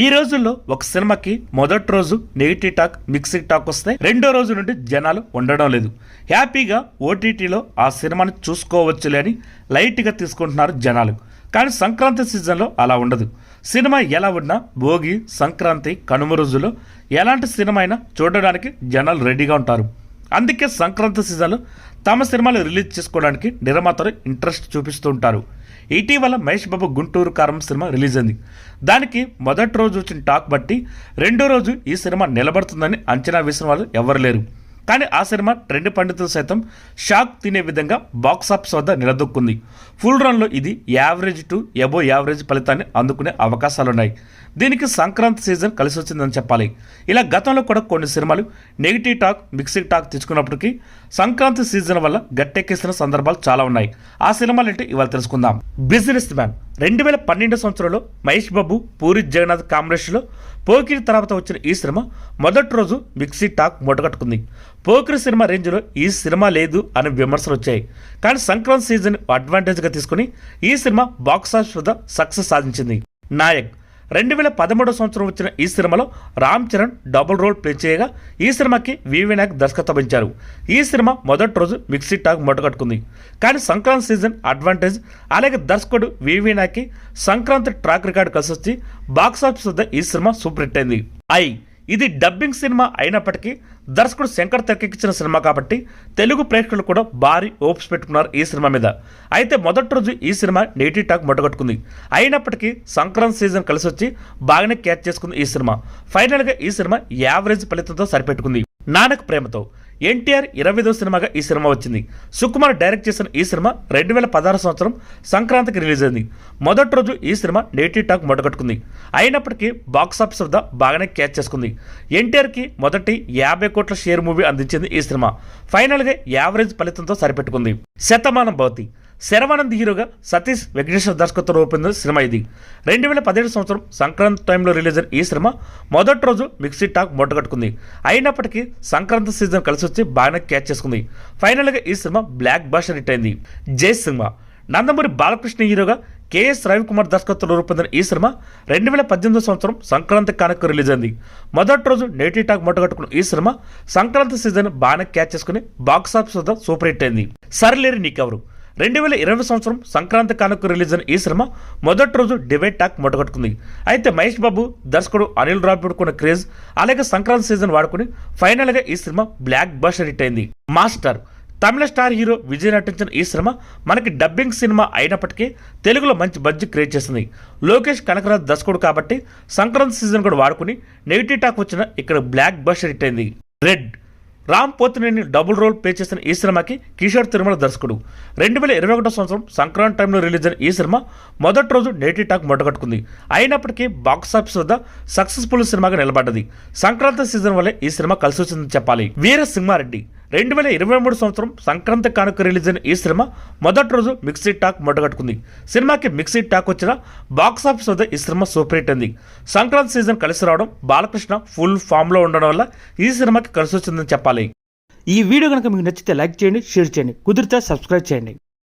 ఈ రోజుల్లో ఒక సినిమాకి మొదటి రోజు నెగిటివ్ టాక్ మిక్సింగ్ టాక్ వస్తే రెండో రోజు నుండి జనాలు ఉండడం లేదు. హ్యాపీగా ఓటీటీలో ఆ సినిమాని చూసుకోవచ్చులే అని లైట్గా తీసుకుంటున్నారు జనాలు. కానీ సంక్రాంతి సీజన్లో అలా ఉండదు. సినిమా ఎలా ఉన్నా భోగి సంక్రాంతి కనుమ రోజుల్లో ఎలాంటి సినిమా అయినా చూడడానికి జనాలు రెడీగా ఉంటారు. అందుకే సంక్రాంతి సీజన్లో తమ సినిమాలు రిలీజ్ చేసుకోవడానికి నిర్మాతలు ఇంట్రెస్ట్ చూపిస్తూ ఉంటారు ఇటీవల మహేష్ బాబు గుంటూరు కారం సినిమా రిలీజ్ అయింది. దానికి మొదటి రోజు వచ్చిన టాక్ బట్టి రెండో రోజు ఈ సినిమా నిలబడుతుందని అంచనా వేసిన వాళ్ళు ఎవరు లేరు. కానీ ఆ సినిమా ట్రెండ్ పండితులు సైతం షాక్ తినే విధంగా బాక్సాఫీస్ వద్ద నిలదొక్కుంది. ఫుల్ రన్లో ఇది యావరేజ్ టు ఎబో యావరేజ్ ఫలితాన్ని అందుకునే అవకాశాలున్నాయి. దీనికి సంక్రాంతి సీజన్ కలిసి వచ్చిందని చెప్పాలి. ఇలా గతంలో కూడా కొన్ని సినిమాలు నెగిటివ్ టాక్ మిక్సింగ్ టాక్ తెచ్చుకున్నప్పటికీ సంక్రాంతి సీజన్ వల్ల గట్టెక్కేసిన సందర్భాలు చాలా ఉన్నాయి. ఆ సినిమాలు అంటే ఇవాళ తెలుసుకుందాం. బిజినెస్ మ్యాన్ రెండు వేల పన్నెండు సంవత్సరంలో మహేష్ బాబు పూరి జగన్నాథ్ కాంబినేషన్లో పోకిరి తర్వాత వచ్చిన ఈ సినిమా మొదటి రోజు మిక్సీ టాక్ మూటగట్టుకుంది. పోకిరి సినిమా రేంజ్లో ఈ సినిమా లేదు అనే విమర్శలు వచ్చాయి. కానీ సంక్రాంతి సీజన్ అడ్వాంటేజ్గా తీసుకుని ఈ సినిమా బాక్సాఫీస్ వద్ద సక్సెస్ సాధించింది. నాయక్ రెండు వేల పదమూడవ సంవత్సరం వచ్చిన ఈ సినిమాలో Ram Charan double role play చేయగా ఈ సినిమాకి వి వినాయక్ దర్శకత్వం వహించారు. ఈ సినిమా మొదటి రోజు మిక్సీ టాక్ మూటగట్టుకుంది కానీ సంక్రాంతి సీజన్ అడ్వాంటేజ్ అలాగే దర్శకుడు వి వినాయక్కి సంక్రాంతి ట్రాక్ రికార్డు కలిసి వచ్చి బాక్స్ ఆఫీస్ వద్ద ఈ సినిమా సూపర్ హిట్ అయింది. ఐ ఇది డబ్బింగ్ సినిమా అయినప్పటికీ దర్శకుడు శంకర్ తెరకెక్కించిన సినిమా కాబట్టి తెలుగు ప్రేక్షకులు కూడా భారీ ఓప్స్ పెట్టుకున్నారు ఈ సినిమా మీద. అయితే మొదటి రోజు ఈ సినిమా నెగిటివ్ టాక్ మొట్టగొట్టుకుంది. అయినప్పటికీ సంక్రాంతి సీజన్ కలిసి వచ్చి బాగానే క్యాచ్ చేసుకుంది ఈ సినిమా. ఫైనల్గా ఈ సినిమా యావరేజ్ ఫలితంతో సరిపెట్టుకుంది. నానక్ ప్రేమతో. ఎన్టీఆర్ ఇరవైదో సినిమాగా ఈ సినిమా వచ్చింది. సుకుమార్ డైరెక్ట్ చేసిన ఈ సినిమా రెండు వేల పదహారు సంవత్సరం సంక్రాంతికి రిలీజ్ అయింది. మొదటి రోజు ఈ సినిమా నెగిటివ్ టాక్ మొదగట్టుకుంది అయినప్పటికీ బాక్స్ ఆఫీస్ వద్ద బాగానే క్యాచ్ చేసుకుంది. ఎన్టీఆర్కి మొదటి యాభై కోట్ల షేర్ మూవీ అందించింది ఈ సినిమా. ఫైనల్గా యావరేజ్ ఫలితంతో సరిపెట్టుకుంది. శతమానం భవతి. శరవానంద్ హీరోగా సతీష్ వెంకటేశ్వర దర్శకత్వం రూపొందిన సినిమా ఇది. రెండు వేల పదిహేడు సంవత్సరం సంక్రాంతి టైంలో రిలీజ్ అయిన ఈ సినిమా మొదటి రోజు మిక్సీ టాక్ మూటగట్టుకుంది అయినప్పటికీ సంక్రాంతి సీజన్ కలిసి వచ్చి బాగానే క్యాచ్ చేసుకుంది. ఫైనల్గా ఈ సినిమా బ్లాక్ బాష హిట్ అయింది. జై సినిమా. నందమూరి బాలకృష్ణ హీరోగా కేఎస్ రవికుమార్ దర్శకత్వంలో రూపొందిన ఈ సినిమా రెండు వేల పద్దెనిమిదో సంవత్సరం సంక్రాంతి కానుక రిలీజ్ అయింది. మొదటి రోజు నేటి టాక్ మొట్టగట్టుకున్న ఈ సినిమా సంక్రాంతి సీజన్ బాగానే క్యాచ్ చేసుకుని బాక్స్ ఆఫీస్ వద్ద సూపర్ హిట్ అయింది. సరిలేరు నీకెవరు? రెండు వేల ఇరవై సంవత్సరం సంక్రాంతి కానుక రిలీజ్ అయిన ఈ సినిమా మొదటి రోజు డివైడ్ టాక్ మొట్టగొట్టుకుంది అయితే మహేష్ బాబు దర్శకుడు అనిల్ రావిడుకున్న క్రేజ్ అలాగే సంక్రాంతి సీజన్ వాడుకుని ఫైనల్గా ఈ సినిమా బ్లాక్ బస్టర్ హిట్ అయింది. మాస్టర్ తమిళ స్టార్ హీరో విజయ్ నటించిన ఈ సినిమా మనకి డబ్బింగ్ సినిమా అయినప్పటికీ తెలుగులో మంచి బడ్జెట్ క్రియేట్ చేసింది. లోకేష్ కనకరాజ్ దర్శకుడు కాబట్టి సంక్రాంతి సీజన్ కూడా వాడుకుని నెగిటివ్ టాక్ వచ్చిన ఇక్కడ బ్లాక్ బస్టర్ హిట్ అయింది. Red Ram Pothineni double role play చేసిన ఈ సినిమాకి కిషోర్ తిరుమల దర్శకుడు. రెండు వేల ఇరవై ఒకటో సంవత్సరం సంక్రాంతి టైంలో రిలీజ్ అయిన ఈ సినిమా మొదటి రోజు నేటి టాక్ మొట్టగట్టుకుంది. అయినప్పటికీ బాక్స్ ఆఫీస్ వద్ద సక్సెస్ఫుల్ సినిమాగా నిలబడ్డది. సంక్రాంతి సీజన్ వల్లే ఈ సినిమా కలిసి వచ్చిందని చెప్పాలి. వీర సింహారెడ్డి. రెండు వేల ఇరవై మూడు సంవత్సరం సంక్రాంతి కానుక రిలీజ్ అయిన ఈ సినిమా మొదటి రోజు మిక్సీ టాక్ మొట్టగట్టుకుంది సినిమాకి మిక్సీ టాక్ వచ్చిన బాక్స్ ఆఫీస్ వద్ద ఈ సినిమా సూపర్ హిట్ అయింది. సంక్రాంతి సీజన్ కలిసి రావడం బాలకృష్ణ ఫుల్ ఫామ్లో ఉండడం వల్ల ఈ సినిమాకి కలిసి వచ్చిందని చెప్పాలి. ఈ వీడియో కనుక మీకు నచ్చితే లైక్ చేయండి షేర్ చేయండి. కుదిరితే సబ్స్క్రైబ్ చేయండి.